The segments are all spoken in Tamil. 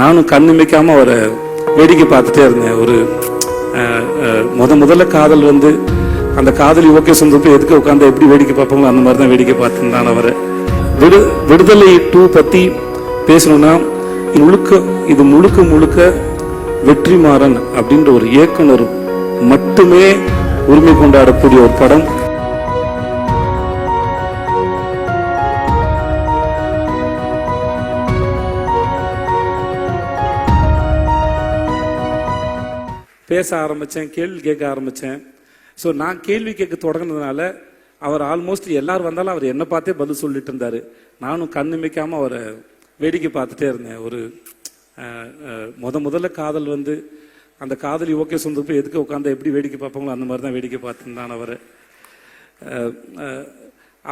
நானும் கண்ணுமைக்காம அவரை வேடிக்கை பார்த்துட்டே இருந்தேன். ஒரு முத முதல்ல காதல் வந்து அந்த காதலி ஓகே சொல்றப்ப எதுக்கு உட்காந்து எப்படி வேடிக்கை பார்ப்போங்களோ அந்த மாதிரி தான் வேடிக்கை பார்த்துருந்தான் அவரை. விடு விடுதலை டூ பற்றி பேசணும்னா இது முழுக்க இது முழுக்க முழுக்க வெற்றிமாறன் அப்படின்ற ஒரு இயக்குனர் மட்டுமே உரிமை கொண்டாடக்கூடிய ஒரு படம். பேச ஆரம்பித்தேன் கேள்வி கேட்க ஆரம்பித்தேன் ஸோ நான் கேள்வி கேட்க தொடங்கினதுனால அவர் ஆல்மோஸ்ட் எல்லாரும் வந்தாலும் அவர் என்னை பார்த்தே பதில் சொல்லிட்டு இருந்தார். நானும் கண்ணுமைக்காமல் அவரை வேடிக்கை பார்த்துட்டே இருந்தேன். ஒரு முத முதல்ல காதல் வந்து அந்த காதலி ஓகே சொல்றப்ப எதுக்கு உட்காந்து எப்படி வேடிக்கை பார்ப்பாங்களோ அந்த மாதிரி தான் வேடிக்கை பார்த்துருந்தான் அவர்.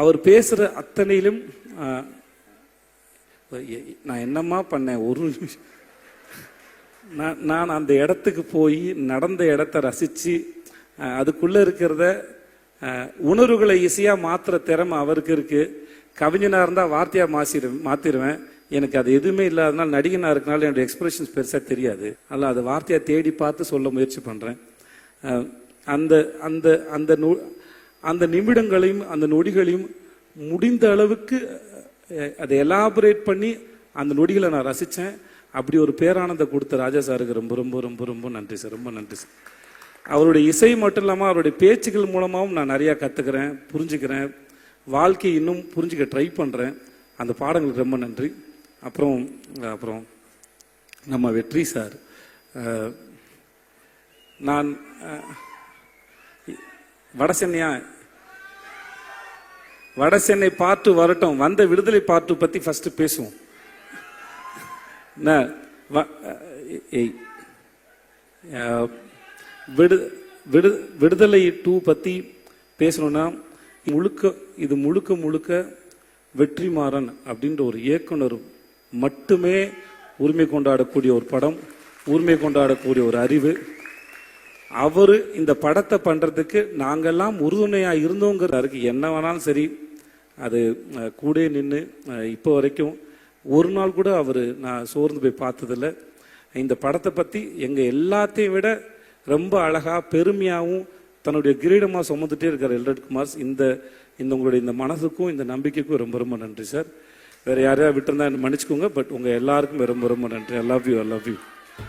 அவர் பேசுகிற அத்தனையிலும் நான் என்னம்மா பண்ணேன்? ஒரு நிமிஷம். நான் நான் அந்த இடத்துக்கு போய் நடந்த இடத்த ரசித்து அதுக்குள்ளே இருக்கிறத உணர்வுகளை ஈஸியாக மாற்றுற திறமை அவருக்கு இருக்குது கவிஞனாக இருந்தால் வார்த்தையாக மாசிடு மாற்றிடுவேன் எனக்கு அது எதுவுமே இல்லாதனால நடிகனாக இருக்கனால என்னுடைய எக்ஸ்பிரஷன்ஸ் பெருசாக தெரியாது. அல்ல அது வார்த்தையாக தேடி பார்த்து சொல்ல முயற்சி பண்ணுறேன் அந்த அந்த அந்த நொ அந்த நிமிடங்களையும் அந்த நொடிகளையும் முடிந்த அளவுக்கு அதை எலாபரேட் பண்ணி அந்த நொடிகளை நான் ரசித்தேன் அப்படி ஒரு பேரானந்த கொடுத்த ராஜா சாருக்கு ரொம்ப ரொம்ப ரொம்ப ரொம்ப நன்றி சார் ரொம்ப நன்றி சார். அவருடைய இசை மட்டும் இல்லாமல் அவருடைய பேச்சுக்கள் மூலமாகவும் நான் நிறையா கற்றுக்கிறேன் புரிஞ்சுக்கிறேன். வாழ்க்கையை இன்னும் புரிஞ்சுக்க ட்ரை பண்ணுறேன் அந்த பாடங்களுக்கு ரொம்ப நன்றி. அப்புறம் அப்புறம் நம்ம வெற்றி சார். நான் வடசென்னையா வடசென்னை பார்ட்டு வரட்டும். வந்த விடுதலை பார்ட்டு பற்றி ஃபஸ்ட்டு பேசுவோம். நான் வ- ஏய். விடு விடு விடுதலை டூ பற்றி பேசணும்னா முழுக்க இது முழுக்க முழுக்க வெற்றிமாறன் அப்படின்ற ஒரு இயக்குனர் மட்டுமே உரிமை கொண்டாடக்கூடிய ஒரு படம் உரிமை கொண்டாடக்கூடிய ஒரு அறிவு அவர் இந்த படத்தை பண்ணுறதுக்கு நாங்கள்லாம் உறுதுணையாக இருந்தோங்கிறாருக்கு என்ன வேணாலும் சரி அது கூட நின்று இப்போ வரைக்கும் ஒரு நாள் கூட அவர் நான் சோர்ந்து போய் பார்த்ததில்ல. இந்த படத்தை பற்றி எங்கள் எல்லாத்தையும் விட ரொம்ப அழகாக பெருமையாகவும் தன்னுடைய கிரீடமாக சுமந்துட்டே இருக்கார் எல்ரட் குமார் இந்த இந்த உங்களுடைய இந்த மனசுக்கும் இந்த நம்பிக்கைக்கும் ரொம்ப ரொம்ப நன்றி சார். வேறு யாரையா விட்டுருந்தா மன்னிச்சுக்கோங்க பட் உங்கள் எல்லாருக்கும் ரொம்ப ரொம்ப நன்றி. I love you I love you